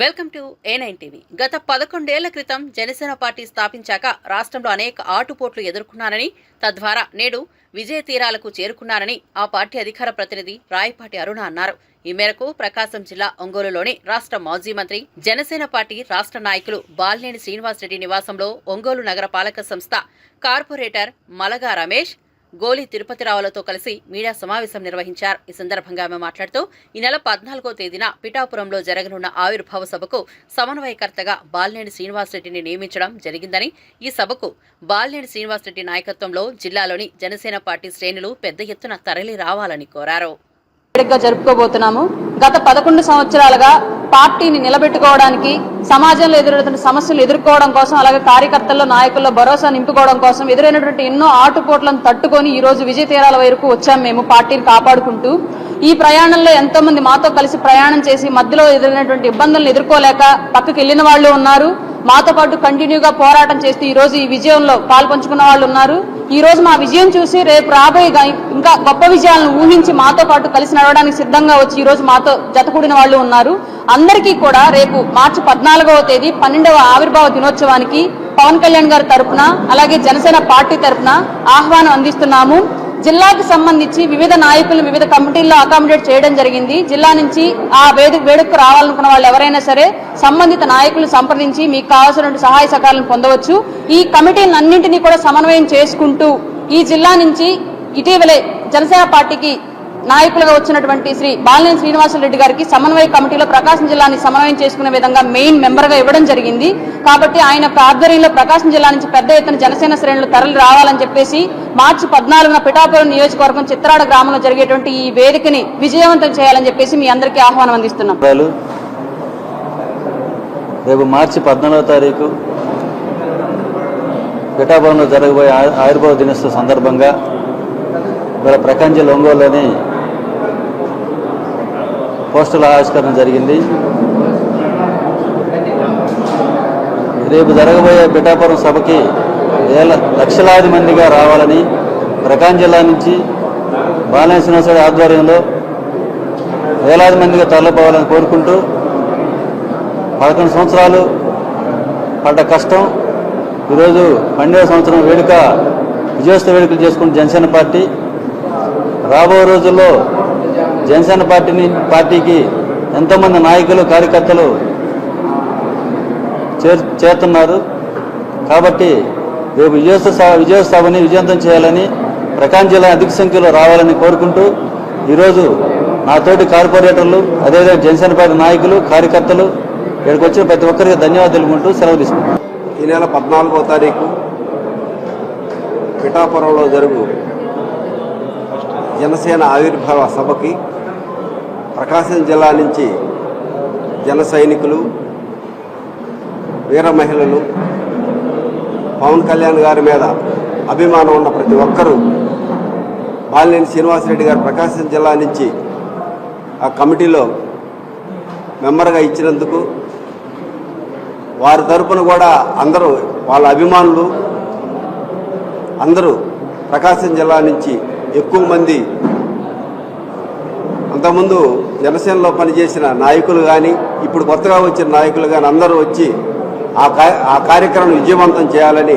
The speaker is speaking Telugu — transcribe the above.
Welcome to A nine TV. గత పదకొండేళ్ళ క్రితం జనసేన పార్టీ స్థాపించాక రాష్ట్రంలో అనేక ఆటుపోట్లు ఎదుర్కొన్నానని తద్వారా నేడు విజయ తీరాలకు చేరుకున్నారని ఆ పార్టీ అధికార ప్రతినిధి రాయపాటి అరుణ అన్నారు. ఈ మేరకు ప్రకాశం జిల్లా ఒంగోలులోని రాష్ట్ర మాజీ మంత్రి జనసేన పార్టీ రాష్ట్ర నాయకులు బాలినేని శ్రీనివాసరెడ్డి నివాసంలో ఒంగోలు నగర పాలక సంస్థ కార్పొరేటర్ మలగా రమేష్ గోలి తిరుపతిరావులతో కలిసి మీడియా సమావేశం నిర్వహించారు. ఈ సందర్భంగా ఆమె మాట్లాడుతూ ఈ నెల పద్నాలుగో తేదీన పిఠాపురంలో జరగనున్న ఆవిర్భావ సభకు సమన్వయకర్తగా బాలినేని శ్రీనివాసరెడ్డిని నియమించడం జరిగిందని ఈ సభకు బాలినేని శ్రీనివాసరెడ్డి నాయకత్వంలో జిల్లాలోని జనసేన పార్టీ శ్రేణులు పెద్ద ఎత్తున తరలి రావాలని కోరారు. వేడుకగా జరుపుకోబోతున్నాము. గత పదకొండు సంవత్సరాలుగా పార్టీని నిలబెట్టుకోవడానికి సమాజంలో ఎదురవుతున్న సమస్యలు ఎదుర్కోవడం కోసం అలాగే కార్యకర్తల్లో నాయకుల్లో భరోసా నింపుకోవడం కోసం ఎదురైనటువంటి ఎన్నో ఆటుపోట్లను తట్టుకొని ఈ రోజు విజయ తీరాల వరకు వచ్చాం మేము పార్టీని కాపాడుకుంటూ. ఈ ప్రయాణంలో ఎంతో మంది మాతో కలిసి ప్రయాణం చేసి మధ్యలో ఎదురైనటువంటి ఇబ్బందులను ఎదుర్కోలేక పక్కకి వెళ్ళిన వాళ్ళు ఉన్నారు. మాతో పాటు కంటిన్యూగా పోరాటం చేస్తూ ఈ రోజు ఈ విజయంలో పాల్పంచుకున్న వాళ్ళు ఉన్నారు. ఈ రోజు మా విజయం చూసి రేపు రాబోయే ఇంకా గొప్ప విజయాలను ఊహించి మాతో పాటు కలిసి నడవడానికి సిద్ధంగా వచ్చి ఈ రోజు మాతో జతకూడిన వాళ్ళు ఉన్నారు. అందరికీ కూడా రేపు మార్చి పద్నాలుగవ తేదీ పన్నెండవ ఆవిర్భావ దినోత్సవానికి పవన్ కళ్యాణ్ గారి తరఫున అలాగే జనసేన పార్టీ తరపున ఆహ్వానం అందిస్తున్నాము. జిల్లాకు సంబంధించి వివిధ నాయకులు వివిధ కమిటీల్లో అకామిడేట్ చేయడం జరిగింది. జిల్లా నుంచి ఆ వేదిక వేడుకకు రావాలనుకున్న వాళ్ళు ఎవరైనా సరే సంబంధిత నాయకులు సంప్రదించి మీకు కావాల్సిన సహాయ సహకారాలను పొందవచ్చు. ఈ కమిటీలన్నింటినీ కూడా సమన్వయం చేసుకుంటూ ఈ జిల్లా నుంచి ఇటీవలే జనసేన పార్టీకి నాయకులుగా వచ్చినటువంటి శ్రీ బాలినేని శ్రీనివాసరెడ్డి గారికి సమన్వయ కమిటీలో ప్రకాశం జిల్లాని సమన్వయం చేసుకునే విధంగా మెయిన్ మెంబర్గా ఇవ్వడం జరిగింది. కాబట్టి ఆయన ఆధ్వర్యంలో ప్రకాశం జిల్లా నుంచి పెద్ద ఎత్తున జనసేన శ్రేణులు తరలి రావాలని చెప్పేసి మార్చి పద్నాలుగున పిఠాపురం నియోజకవర్గం చిత్రాడ గ్రామంలో జరిగేటువంటి ఈ వేదికని విజయవంతం చేయాలని చెప్పేసి మీ అందరికీ ఆహ్వానం అందిస్తున్నాం. రేపు మార్చి పద్నాలుగో తారీఖు పిఠాపురంలో జరగబోయే ఆ- ఆయుర్వేద దినోత్సవ సందర్భంగా ఇవాళ ప్రకాశం జిల్లా ఒంగోలులోని పోస్టల్ ఆవిష్కరణ జరిగింది. రేపు జరగబోయే పిఠాపురం సభకి వేల లక్షలాది మందిగా రావాలని ప్రకాశం జిల్లా నుంచి బాలయ శ్రీనివాసరావు ఆధ్వర్యంలో వేలాది మందిగా తరలిపోవాలని కోరుకుంటూ పదకొండు సంవత్సరాలు పడ్డ కష్టం ఈరోజు పన్నెండవ సంవత్సరం వేడుక విజయోత్సవ వేడుకలు చేసుకున్న జనసేన పార్టీ రాబో రోజుల్లో జనసేన పార్టీని పార్టీకి ఎంతోమంది నాయకులు కార్యకర్తలు చేర్ చేరుతున్నారు. కాబట్టి రేపు విజయోత్సవ విజయోత్సవాన్ని విజయవంతం చేయాలని ప్రకాశం జిల్లా అధిక సంఖ్యలో రావాలని కోరుకుంటూ ఈరోజు నా తోటి కార్పొరేటర్లు అదేవిధంగా జనసేన పార్టీ నాయకులు కార్యకర్తలు ఇక్కడికి వచ్చిన ప్రతి ఒక్కరికి ధన్యవాదాలు తెలుపుకుంటూ సెలవు తీసుకుంటాం ఈ నెల పద్నాలుగో తారీఖు పిఠాపురంలో జరుగు జనసేన ఆవిర్భావ సభకి ప్రకాశం జిల్లా నుంచి జన సైనికులు వీర మహిళలు పవన్ కళ్యాణ్ గారి మీద అభిమానం ఉన్న ప్రతి ఒక్కరూ బాలినేని శ్రీనివాసరెడ్డి గారు ప్రకాశం జిల్లా నుంచి ఆ కమిటీలో మెంబర్గా ఇచ్చినందుకు వారి తరపున కూడా అందరూ వాళ్ళ అభిమానులు అందరూ ప్రకాశం జిల్లా నుంచి ఎక్కువ మంది అంతకుముందు జనసేనలో పనిచేసిన నాయకులు కానీ ఇప్పుడు కొత్తగా వచ్చిన నాయకులు కానీ అందరూ వచ్చి ఆ ఆ కార్యక్రమం విజయవంతం చేయాలని